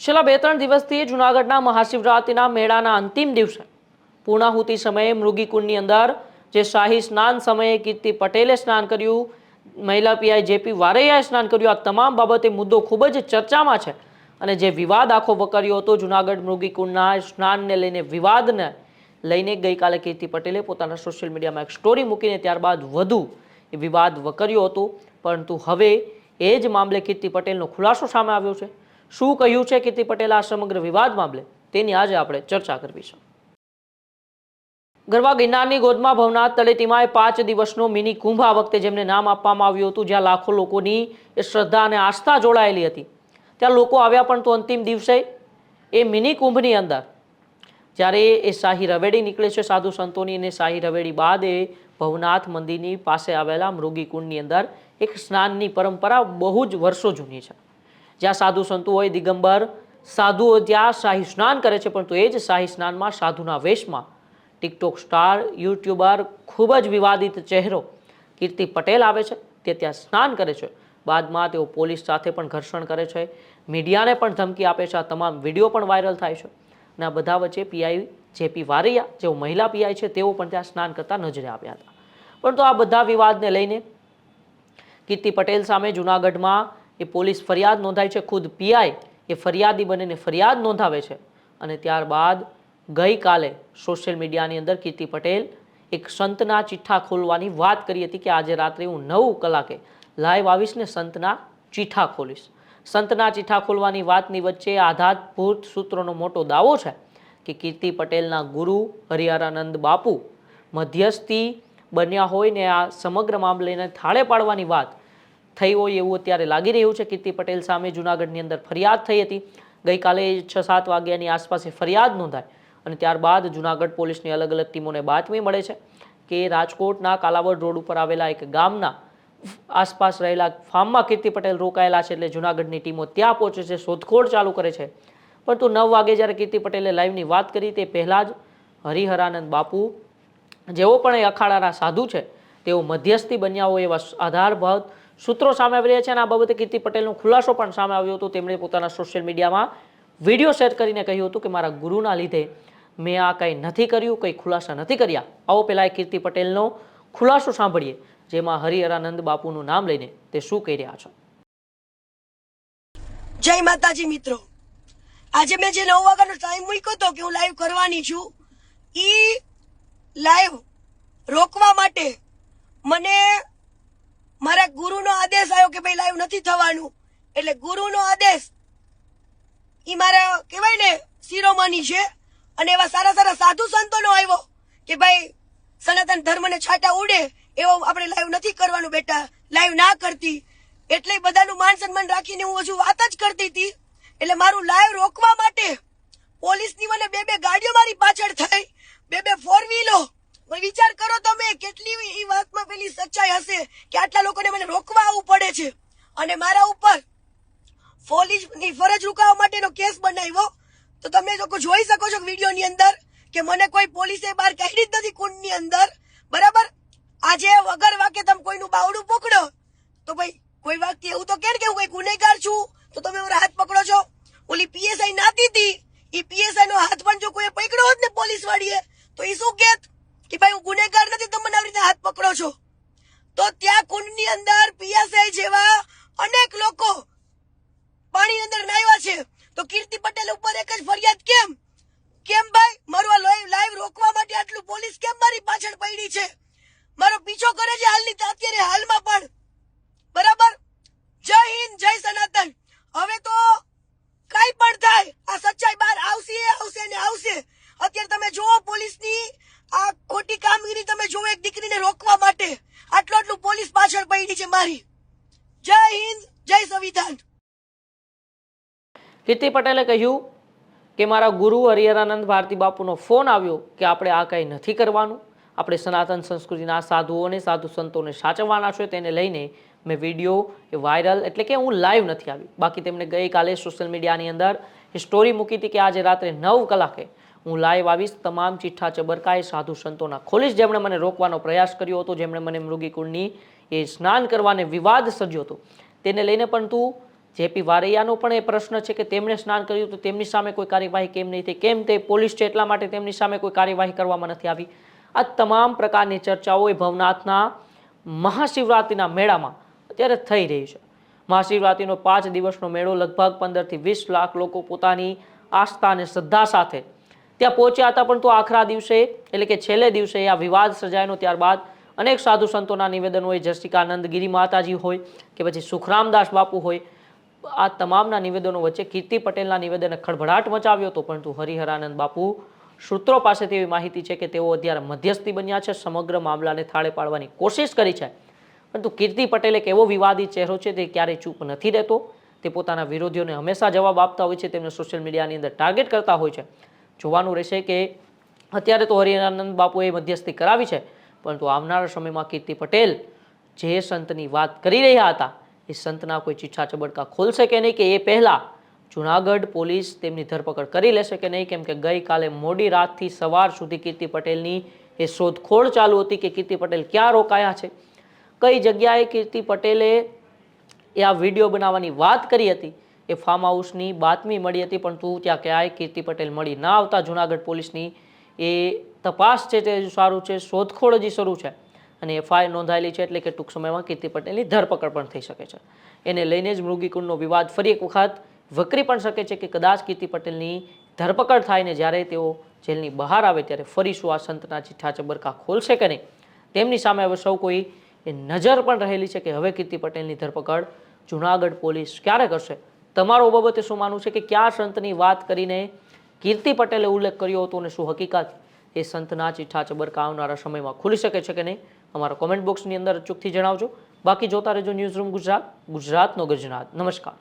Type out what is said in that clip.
છેલ્લા બે ત્રણ દિવસથી જૂનાગઢના મહાશિવરાત્રિના મેળાના અંતિમ દિવસે પૂર્ણાહુતિ સમયે મૃગીકુંડની અંદર જે શાહી સ્નાન સમયે કીર્તિ પટેલે સ્નાન કર્યું, મહિલા પીઆઈ જેપી વારૈયાએ સ્નાન કર્યું, આ તમામ બાબતે મુદ્દો ખૂબ જ ચર્ચામાં છે. અને જે વિવાદ આખો વકર્યો હતો જૂનાગઢ મૃગીકુંડના સ્નાનને લઈને વિવાદને લઈને ગઈકાલે કીર્તિ પટેલે પોતાના સોશિયલ મીડિયામાં એક સ્ટોરી મૂકીને ત્યારબાદ વધુ એ વિવાદ વકર્યો હતો. પરંતુ હવે એ જ મામલે કીર્તિ પટેલનો ખુલાસો સામે આવ્યો છે. શું કહ્યું છે કીર્તિ પટેલે આ સમગ્ર વિવાદ મામલે? તેની આજે આપણે ચર્ચા કરવી છે ગરવા ગિરનારની ગોદમાં ભવનાથ તળેટીમાં પાંચ દિવસનો મિની કુંભ આ વખતે જેમને નામ આપવામાં આવ્યું હતું, જ્યાં લાખો લોકોની એ શ્રદ્ધા અને આસ્થા જોડાયેલી હતી. ત્યાં લોકો આવ્યા પણ તો અંતિમ દિવસે એ મિની કુંભની અંદર. જ્યારે એ શાહી રવેડી નીકળે છે સાધુ સંતોની અને શાહી રવેડી બાદ એ ભવનાથ મંદિરની પાસે આવેલા મૃગીકુંડની અંદર એક સ્નાનની પરંપરા બહુ જ વર્ષો જૂની છે. જ્યાં સાધુ સંતો હોય, દિગંબર, સાધુઓ ત્યાં શાહી સ્નાન કરે છે પરંતુ એ જ શાહી સ્નાનમાં, સાધુના વેશમાં ટિકટોક સ્ટાર, યુટ્યુબર, ખૂબ જ વિવાદિત ચહેરો કીર્તિ પટેલ આવે છે, તે ત્યાં સ્નાન કરે છે. બાદમાં તેઓ પોલીસ સાથે પણ ઘર્ષણ કરે છે. મીડિયાને પણ ધમકી આપે છે. આ તમામ વીડિયો પણ વાયરલ થાય છે. અને આ બધા વચ્ચે પીઆઈ જેપી વારૈયા, જેઓ મહિલા પીઆઈ છે, તેઓ પણ ત્યાં સ્નાન કરતા નજરે આવ્યા હતા. પરંતુ આ બધા વિવાદને લઈને કીર્તિ પટેલ સામે જૂનાગઢમાં એ પોલીસ ફરિયાદ નોંધાય છે, ખુદ પીઆઈ એ ફરિયાદી બનીને ફરિયાદ નોંધાવે છે. અને ત્યારબાદ ગઈકાલે સોશિયલ મીડિયાની અંદર કીર્તિ પટેલ એક સંતના ચિઠ્ઠા ખોલવાની વાત કરી હતી કે આજે રાત્રે હું નવ કલાકે લાઈવ આવીશ ને સંતના ચિઠ્ઠા ખોલીશ. સંતના ચિઠ્ઠા ખોલવાની વાતની વચ્ચે આધારભૂત સૂત્રોનો મોટો દાવો છે કે કીર્તિ પટેલના ગુરુ હરિહરાનંદ બાપુ મધ્યસ્થી બન્યા હોય ને આ સમગ્ર મામલેને થાળે પાડવાની વાત થઈ હોય એવું અત્યારે લાગી રહ્યું છે. કીર્તિ પટેલ સામે જૂનાગઢની અંદર ફરિયાદ થઈ હતી. ગઈકાલે છ સાત વાગ્યાની આસપાસ ફરિયાદ નોંધાઈ અને ત્યારબાદ જૂનાગઢ પોલીસની અલગ અલગ ટીમોને બાતમી મળે છે કે રાજકોટના કાલાવડ રોડ ઉપર આવેલા એક ગામના આસપાસ રહેલા ફાર્મમાં કીર્તિ પટેલ રોકાયેલા છે એટલે જૂનાગઢની ટીમો ત્યાં પહોંચે છે, શોધખોળ ચાલુ કરે છે. પરંતુ નવ વાગે જ્યારે કીર્તિ પટેલે લાઈવની વાત કરી તે પહેલાં જ હરિહરાનંદ બાપુ, જેઓ પણ એ અખાડાના સાધુ છે, તેઓ મધ્યસ્થી બન્યા હોય એવા આધારભૂત સૂત્રો સામે આવી રહ્યા છે અને આ બાબતે કીર્તિ પટેલનો ખુલાસો પણ સામે આવ્યો હતો. તેમણે પોતાના સોશિયલ મીડિયામાં વીડિયો શેર કરીને કહ્યું હતું કે મારા ગુરુના લીધે મેં આ કંઈ નથી કર્યું, કંઈ ખુલાસા નથી કર્યા. આવો પહેલાં કીર્તિ પટેલનો ખુલાસો સાંભળીએ, જેમાં હરિહરાનંદ બાપુનું નામ લઈને તે શું કહી રહ્યા છે. જય માતાજી મિત્રો. આજે મેં જે નવ વાગ્યાનો ટાઈમ મૂક્યો હતો કે હું લાઈવ કરવાની છું, ઈ લાઈવ રોકવા માટે મને મારા ગુરુનો આદેશ આવ્યો કે ભાઈ લાઈવ નથી થવાનું. એટલે ગુરુનો આદેશ એ મારા કહેવાય ને શિરોમણી છે. અને એવા સારા સારા સાધુ સંતોનો આવ્યો કે ભાઈ સનાતન ધર્મને છાટા ઉડે એવો આપણે લાઈવ નથી કરવાનું બેટા. લાઈવ ના કરતી. એટલે બધાનું માન સન્માન રાખીને હું હજુ વાત જ કરતી હતી. એટલે મારું લાઈવ રોકવા માટે પોલીસની મને બે બે ગાડીઓ મારી પાછળ થઈ. બે બે ફોર વ્હીલો કેટલી એ વાતમાં પેલી સચ્ચાઈ હશે કે આટલા લોકોને મને રોકવા આવવું પડે છે? અને મારા ઉપર પોલીસની ફરજ રૂકાવવા માટેનો કેસ બનાવ્યો. તો તમે લોકો જોઈ શકો છો વિડીયોની અંદર કે મને કોઈ પોલીસે બહાર કાઢી જ નથી કુંડની અંદર. બરાબર? આજે વગર વાકે તમે કોઈનું બાવડું પકડો, તો ભાઈ કોઈ વાક્ય એવું તો કે કે હું કોઈ ગુનેગાર છું? તો તમે મારા હાથ પકડો છો. ઓલી પીએસઆઈ નાતી હતી એ પીએસઆઈ નો હાથ પણ જો કોઈ પકડ્યો હોત ને પોલીસ વાળીએ તો એ શું કેત? કે ભાઈ, હું ગુનેગાર નથી, તમે આવી રીતે હાથ પકડો છો? તો ત્યાં કુંડની અંદર પીએસઆઈ જેવા અનેક લોકો પાણી અંદર નાહ્યા છે. તો કીર્તિ પટેલ ઉપર એક જ ફરિયાદ કેમ? કેમ ભાઈ? મારું લાઈવ લાઈવ રોકવા માટે આટલું પોલીસ કેમ મારી પાછળ પડી છે? મારો પીછો કરે છે હાલની અત્યારે હાલમાં પણ. બરાબર? જય હિન્દ, જય સનાતન. હવે તો કઈ પણ થાય, આ સચ્ચાઈ બહાર આવશે આવશે ને આવશે. અત્યારે તમે જુઓ પોલીસની આ ખોટી કામગીરી તમે જુઓ એક દીકરીને રોકવા માટે. આટલું આટલું પોલીસ પાછળ પડી છે મારી. જય હિન્દ, જય સંવિધાન. કીર્તિ પટેલે કહ્યું કે મારા ગુરુ હરિહરાનંદ ભારતી બાપુનો ફોન આવ્યો કે આપણે આ કંઈ નથી કરવાનું. આપણે સનાતન સંસ્કૃતિના સાધુઓને, સાધુ સંતોને સાચવવાના છે. તેને લઈને મેં વીડિયો એ વાયરલ એટલે કે હું લાઈવ નથી આવી. બાકી તેમણે ગઈકાલે સોશિયલ મીડિયાની અંદર સ્ટોરી મૂકી હતી કે આજે રાત્રે નવ કલાકે હું લાઈવ આવીશ. તમામ ચિઠ્ઠા ચબરકાએ સાધુ સંતોના ખોલીશ. જેમણે મને રોકવાનો પ્રયાસ કર્યો હતો, જેમણે મને મૃગીકુળની એ સ્નાન કરવાને વિવાદ સર્જ્યો હતો. તેને લઈને પણ તું, જેપી વારૈયાનો પણ એ પ્રશ્ન છે કે તેમણે સ્નાન કર્યું તો તેમની સામે કોઈ કાર્યવાહી કેમ નહીં થઈ? કેમ તે પોલીસ છે એટલા માટે તેમની સામે કોઈ કાર્યવાહી કરવામાં નથી આવી? આ તમામ પ્રકારની ચર્ચાઓ એ ભવનાથના મહાશિવરાત્રિના મેળામાં અત્યારે થઈ રહી છે. મહાશિવરાત્રિનો પાંચ દિવસનો મેળો લગભગ પંદરથી વીસ લાખ લોકો પોતાની આસ્થા અને શ્રદ્ધા સાથે ત્યાં પહોંચ્યા હતા પણ તો આખરા દિવસે, એટલે કે છેલ્લે દિવસે આ વિવાદ સર્જાયનો ત્યારબાદ અનેક સાધુ સંતોના નિવેદનો હોય જસ્ટિકાનંદ ગિરી માતાજી હોય કે પછી સુખરામદાસ બાપુ હોય, આ તમામના નિવેદનો વચ્ચે કીર્તિ પટેલના નિવેદને ખળભળાટ મચાવ્યો હતો, પરંતુ હરિહરાનંદ બાપુ સૂત્રો પાસેથી એવી માહિતી છે કે તેઓ અત્યારે મધ્યસ્થી બન્યા છે, સમગ્ર મામલાને થાળે પાડવાની કોશિશ કરી છે. પરંતુ કીર્તિ પટેલ એક એવો વિવાદી ચહેરો છે, તે ક્યારેય ચૂપ નથી રહેતો. તે પોતાના વિરોધીઓને હંમેશા જવાબ આપતા હોય છે, તેમને સોશિયલ મીડિયાની અંદર ટાર્ગેટ કરતા હોય છે. જોવાનું રહેશે કે અત્યારે તો હરિહરાનંદ બાપુએ મધ્યસ્થી કરાવી છે, પરંતુ આવનારા સમયમાં કીર્તિ પટેલ જે સંતની વાત કરી રહ્યા હતા, એ સંતના કોઈ ચીઠા ચબડકા ખોલશે કે નહીં કે એ પહેલાં જુનાગઢ પોલીસ તેમની ધરપકડ કરી લેશે કે નહીં? કેમ કે ગઈકાલે મોડી રાતથી સવાર સુધી કીર્તિ પટેલની એ શોધખોળ ચાલુ હતી કે કીર્તિ પટેલ ક્યાં રોકાયા છે? કઈ જગ્યાએ કીર્તિ પટેલે એ આ વીડિયો બનાવવાની વાત કરી હતી? એ ફાર્મ હાઉસની બાતમી મળી હતી, પણ તું ત્યાં ક્યાંય કીર્તિ પટેલ મળી ના આવતા. જુનાગઢ પોલીસની એ તપાસ છે તે સારું છે, શોધખોળ હજી શરૂ છે. અને એફઆઈઆર નોંધાયેલી છે એટલે કે ટૂંક સમયમાં કીર્તિ પટેલની ધરપકડ પણ થઈ શકે છે. એને લઈને જ મૃગીકુંડનો વિવાદ ફરી એક વખત વકરી પણ શકે છે કે કદાચ કીર્તિ પટેલની ધરપકડ થાય ને જ્યારે તેઓ જેલની બહાર આવે ત્યારે ફરી શું આ સંતના ચિઠ્ઠા ચબરકા ખોલશે કે નહીં? તેમની સામે હવે સૌ કોઈ એ નજર પણ રહેલી છે કે હવે કીર્તિ પટેલની ધરપકડ જુનાગઢ પોલીસ ક્યારે કરશે? તમારો બાબતે શું માનવું છે કે કયા સંતની વાત કરીને કીર્તિ પટેલે ઉલ્લેખ કર્યો હતો અને શું હકીકત? એ સંતના ચિઠ્ઠા ચબરકા આવનારા સમયમાં ખુલી શકે છે કે નહીં? અમારા કોમેન્ટ બોક્સની અંદર અચૂકથી જણાવજો. બાકી જોતા રહેજો ન્યૂઝ રૂમ ગુજરાત, ગુજરાતનો ગજરાત. નમસ્કાર.